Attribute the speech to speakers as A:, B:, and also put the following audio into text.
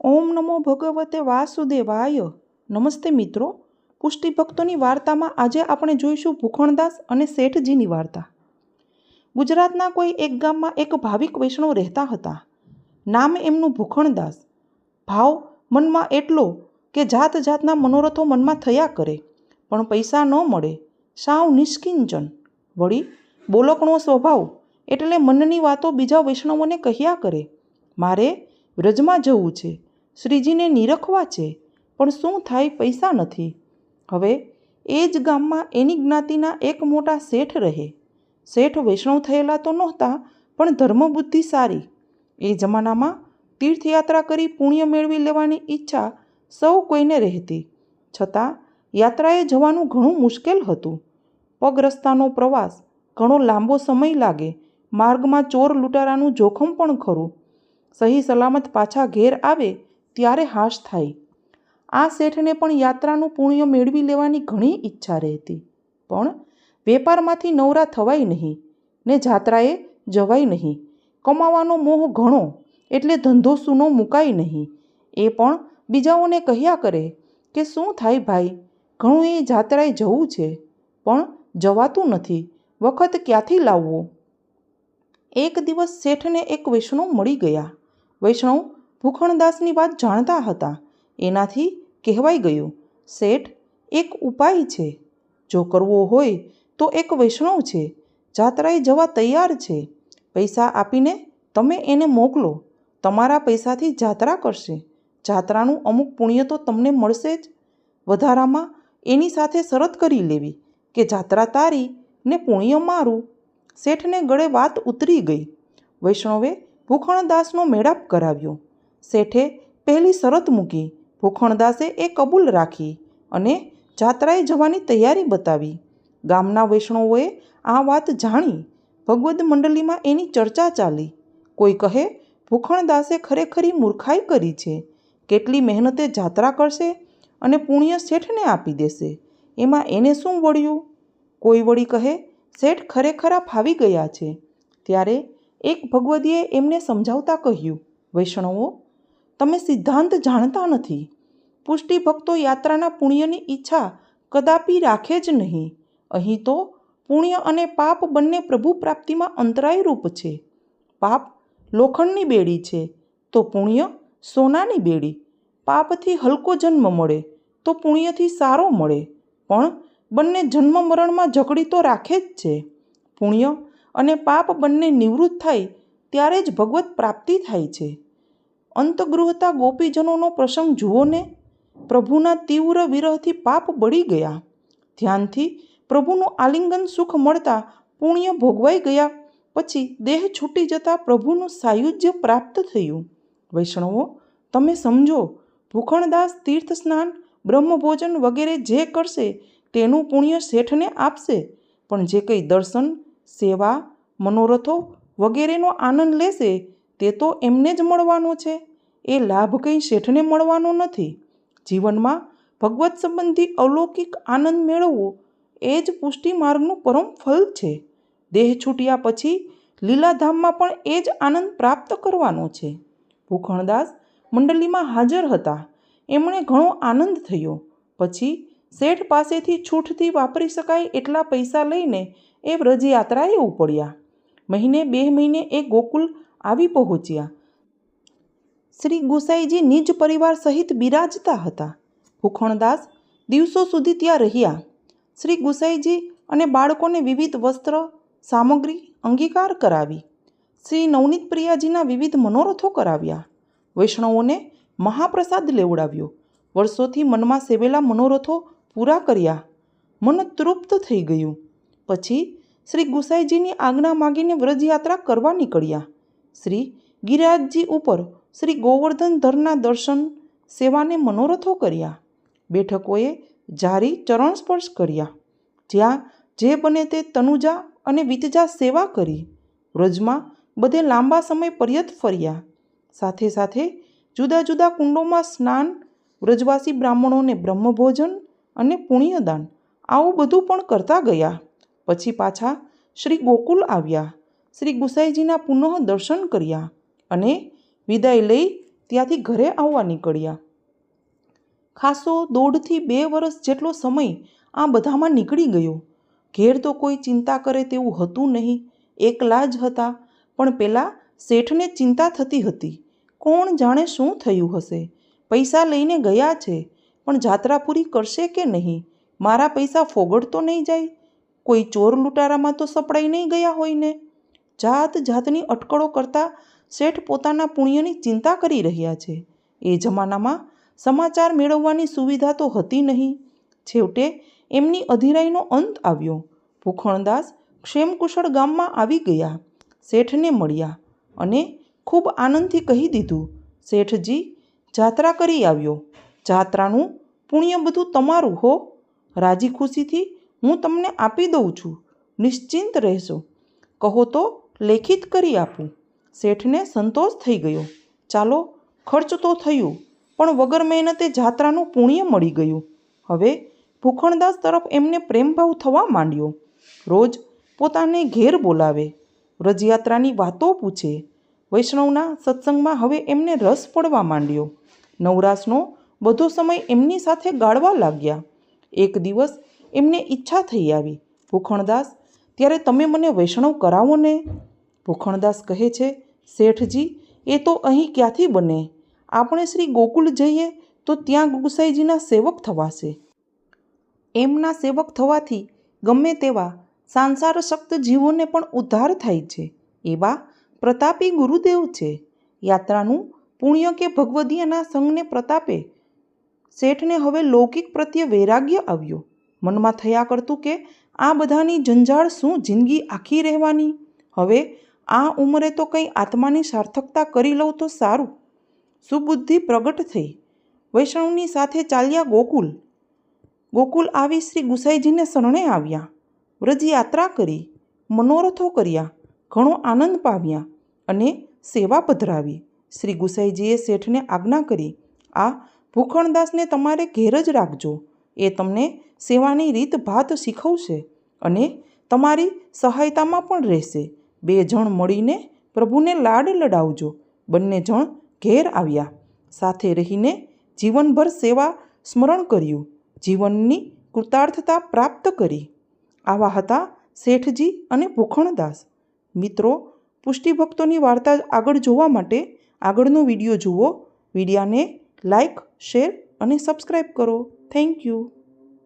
A: ઓમ નમો ભગવતે વાસુદેવાય. નમસ્તે મિત્રો પુષ્ટિ ભક્તોની વાર્તામાં આજે આપણે જોઈશું ભૂખણદાસ અને શેઠજીની વાર્તા. ગુજરાતના કોઈ એક ગામમાં એક ભાવિક વૈષ્ણવ રહેતા હતા. નામ એમનું ભૂખણદાસ. ભાવ મનમાં એટલો કે જાત જાતના મનોરથો મનમાં થયા કરે, પણ પૈસા ન મળે. સાવ નિષ્કિંચન. વળી બોલકણો સ્વભાવ એટલે મનની વાતો બીજા વૈષ્ણવોને કહ્યા કરે. મારે વ્રજમાં જવું છે. શ્રીજીને નિરખવા છે, પણ શું થાય પૈસા નથી. હવે એ જ ગામમાં એની જ્ઞાતિના એક મોટા શેઠ રહે. શેઠ વૈષ્ણવ થયેલા તો નહોતા, પણ ધર્મબુદ્ધિ સારી. એ જમાનામાં તીર્થયાત્રા કરી પુણ્ય મેળવી લેવાની ઈચ્છા સૌ કોઈને રહેતી. છતાં યાત્રાએ જવાનું ઘણું મુશ્કેલ હતું. પગ રસ્તાનો પ્રવાસ, ઘણો લાંબો સમય લાગે, માર્ગમાં ચોર લૂંટારાનું જોખમ પણ ખરું. સહી સલામત પાછા ઘેર આવે ત્યારે હાશ થાય. આ શેઠને પણ યાત્રાનું પુણ્ય મેળવી લેવાની ઘણી ઈચ્છા રહેતી. પણ વેપારમાંથી નવરા થવાય નહીં ને જાત્રાએ જવાય નહીં. કમાવાનો મોહ ઘણો એટલે ધંધો સૂનો મુકાય નહીં. એ પણ બીજાઓને કહ્યા કરે કે શું થાય ભાઈ? ઘણું એ જાત્રાએ જવું છે, પણ જવાતું નથી. વખત ક્યાંથી લાવવો? એક દિવસ શેઠને એક વૈષ્ણવ મળી ગયા. વૈષ્ણવ ભૂખણદાસની વાત જાણતા હતા. એનાથી કહેવાઈ ગયું, શેઠ, એક ઉપાય છે. જો કરવો હોય તો એક વૈષ્ણવ છે. જાત્રાએ જવા તૈયાર છે. પૈસા આપીને તમે એને મોકલો. તમારા પૈસાથી જાત્રા કરશે. જાત્રાનું અમુક પુણ્ય તો તમને મળશે જ. વધારામાં એની સાથે શરત કરી લેવી કે જાત્રા તારી ને પુણ્ય મારું. શેઠને ગળે વાત ઉતરી ગઈ. વૈષ્ણવે ભૂખણદાસનો મેળાપ કરાવ્યો. શેઠે પહેલી શરત મૂકી, ભૂખણદાસે એ કબૂલ રાખી અને જાત્રાએ જવાની તૈયારી બતાવી. ગામના વૈષ્ણવોએ આ વાત જાણી. ભગવદ્ મંડળીમાં એની ચર્ચા ચાલી. કોઈ કહે, ભૂખણદાસે ખરેખરી મૂર્ખાઈ કરી છે. કેટલી મહેનતે જાત્રા કરશે અને પુણ્ય શેઠને આપી દેશે. એમાં એને શું વળ્યું? કોઈ વળી કહે, શેઠ ખરેખરા ફાવી ગયા છે. ત્યારે એક ભગવદીએ એમને સમજાવતા કહ્યું, વૈષ્ણવો તમે સિદ્ધાંત જાણતા નથી. પુષ્ટિ ભક્તો યાત્રાના પુણ્યની ઈચ્છા કદાપી રાખે જ નહીં. અહીં તો પુણ્ય અને પાપ બંને પ્રભુ પ્રાપ્તિમાં અંતરાયરૂપ છે. પાપ લોખંડની બેડી છે, તો પુણ્ય સોનાની બેડી. પાપથી હલકો જન્મ મળે, તો પુણ્યથી સારો મળે. પણ બંને જન્મ મરણમાં ઝઘડી તો રાખે જ છે. પુણ્ય અને પાપ બંને નિવૃત્ત થાય ત્યારે જ ભગવત પ્રાપ્તિ થાય છે. અંતગૃહતા ગોપીજનોનો પ્રસંગ જુઓ ને. પ્રભુના તીવ્ર વિરહથી પાપ બળી ગયા. ધ્યાનથી પ્રભુનું આલિંગન સુખ મળતા પુણ્ય ભોગવાઈ ગયા. પછી દેહ છૂટી જતાં પ્રભુનું સાયુજ્ય પ્રાપ્ત થયું. વૈષ્ણવો, તમે સમજો, ભૂખણદાસ તીર્થ સ્નાન, બ્રહ્મભોજન વગેરે જે કરશે તેનું પુણ્ય શેઠને આપશે. પણ જે કંઈ દર્શન, સેવા, મનોરથો વગેરેનો આનંદ લેશે તે તો એમને જ મળવાનો છે. એ લાભ કંઈ શેઠને મળવાનો નથી. જીવનમાં ભગવત સંબંધી અલૌકિક આનંદ મેળવવો એ જ પુષ્ટિ માર્ગનું પરમ ફલ છે. દેહ છૂટ્યા પછી લીલાધામમાં પણ એ જ આનંદ પ્રાપ્ત કરવાનો છે. ભૂખણદાસ મંડળીમાં હાજર હતા. એમણે ઘણો આનંદ થયો. પછી શેઠ પાસેથી છૂટથી વાપરી શકાય એટલા પૈસા લઈને એ વ્રજયાત્રાએ ઉપડ્યા. મહિને બે મહિને એ ગોકુલ આવી પહોંચ્યા. શ્રી ગુસાઈજી નિજ પરિવાર સહિત બિરાજતા હતા. ભૂખણદાસ દિવસો સુધી ત્યાં રહ્યા. શ્રી ગુસાઈજી અને બાળકોને વિવિધ વસ્ત્ર, સામગ્રી અંગીકાર કરાવી. શ્રી નવનીત પ્રિયાજીના વિવિધ મનોરથો કરાવ્યા. વૈષ્ણવોને મહાપ્રસાદ લેવડાવ્યો. વર્ષોથી મનમાં સેવેલા મનોરથો પૂરા કર્યા. મન તૃપ્ત થઈ ગયું. પછી શ્રી ગુસાઈજીની આજ્ઞા માગીને વ્રજયાત્રા કરવા નીકળ્યા. શ્રી ગિરિરાજજી ઉપર શ્રી ગોવર્ધન ધરના દર્શન સેવાને મનોરથો કર્યા. બેઠકોએ જારી ચરણ સ્પર્શ કર્યા. જ્યાં જે બને તે તનુજા અને વિતજા સેવા કરી. વ્રજમાં બધે લાંબા સમય પર્યત ફર્યા. સાથે સાથે જુદા જુદા કુંડોમાં સ્નાન, વ્રજવાસી બ્રાહ્મણોને બ્રહ્મભોજન અને પુણ્યદાન, આવું બધું પણ કરતા ગયા. પછી પાછા શ્રી ગોકુલ આવ્યા. શ્રી ગુસાઈજીના પુનઃ દર્શન કર્યા અને વિદાય લઈ ત્યાંથી ઘરે આવવા નીકળ્યા. ખાસો દોઢથી બે વર્ષ જેટલો સમય આ બધામાં નીકળી ગયો. ઘેર તો કોઈ ચિંતા કરે તેવું હતું નહીં, એકલા જ હતા, પણ પેલા શેઠને ચિંતા થતી હતી. કોણ જાણે શું થયું હશે? પૈસા લઈને ગયા છે, પણ જાત્રા પૂરી કરશે કે નહીં? મારા પૈસા ફોગડ તો નહીં જાય? કોઈ ચોર લૂંટારામાં તો સપડાઈ નહીં ગયા હોય ને? જાત જાતની અટકળો કરતા શેઠ પોતાના પુણ્યની ચિંતા કરી રહ્યા છે. એ જમાનામાં સમાચાર મેળવવાની સુવિધા તો હતી નહીં. છેવટે એમની અધિરાઈનો અંત આવ્યો. ભૂખણદાસ ક્ષેમકુશળ ગામમાં આવી ગયા. શેઠને મળ્યા અને ખૂબ આનંદથી કહી દીધું, શેઠજી, જાત્રા કરી આવ્યો. જાત્રાનું પુણ્ય બધું તમારું હો. રાજી ખુશીથી હું તમને આપી દઉં છું. નિશ્ચિંત રહેશો. કહો તો લેખિત કરી આપું. શેઠને સંતોષ થઈ ગયો. ચાલો, ખર્ચ તો થયું, પણ વગર મહેનતે જાત્રાનું પુણ્ય મળી ગયું. હવે ભૂખણદાસ તરફ એમને પ્રેમભાવ થવા માંડ્યો. રોજ પોતાને ઘેર બોલાવે વ્રજયાત્રાની વાતો પૂછે. વૈષ્ણવના સત્સંગમાં હવે એમને રસ પડવા માંડ્યો. નવરાશનો બધો સમય એમની સાથે ગાળવા લાગ્યા. એક દિવસ એમને ઈચ્છા થઈ આવી. ભૂખણદાસ ત્યારે તમે મને વૈષ્ણવ કરાવો ને? ભૂખણદાસ કહે છે, શેઠજી, એ તો અહીં ક્યાંથી બને? આપણે શ્રી ગોકુળ જઈએ તો ત્યાં ગુસાઈજીના સેવક થવાશે. એમના સેવક થવાથી ગમે તેવા સાંસારશક્ત જીવોને પણ ઉદ્ધાર થાય છે. એવા પ્રતાપી ગુરુદેવ છે. યાત્રાનું પુણ્ય કે ભગવદીયના સંઘને પ્રતાપે શેઠને હવે લૌકિક પ્રત્યે વૈરાગ્ય આવ્યો. મનમાં થયા કરતું કે આ બધાની જંજાળ શું જિંદગી આખી રહેવાની? હવે આ ઉંમરે તો કંઈ આત્માની સાર્થકતા કરી લઉં તો સારું. સુબુદ્ધિ પ્રગટ થઈ. વૈષ્ણવની સાથે ચાલ્યા ગોકુલ. ગોકુલ આવી શ્રી ગુસાઈજીને શરણે આવ્યા. વ્રજ યાત્રા કરી. મનોરથો કર્યા. ઘણો આનંદ પામ્યા અને સેવા પધરાવી. શ્રી ગુસાઈજીએ શેઠને આજ્ઞા કરી, આ ભૂખણદાસને તમારે ઘેર જ રાખજો. એ તમને સેવાની રીત ભાત શીખવશે અને તમારી સહાયતામાં પણ રહેશે. બે જણ મળીને પ્રભુને લાડ લડાવજો. બંને જણ ઘેર આવ્યા. સાથે રહીને જીવનભર સેવા સ્મરણ કર્યું. જીવનની કૃતાર્થતા પ્રાપ્ત કરી. આવા હતા શેઠજી અને ભૂખણદાસ. મિત્રો, પુષ્ટિભક્તોની વાર્તા આગળ જોવા માટે આગળનો વીડિયો જુઓ. વિડીયાને લાઈક, શેર અને સબસ્ક્રાઈબ કરો. Thank you.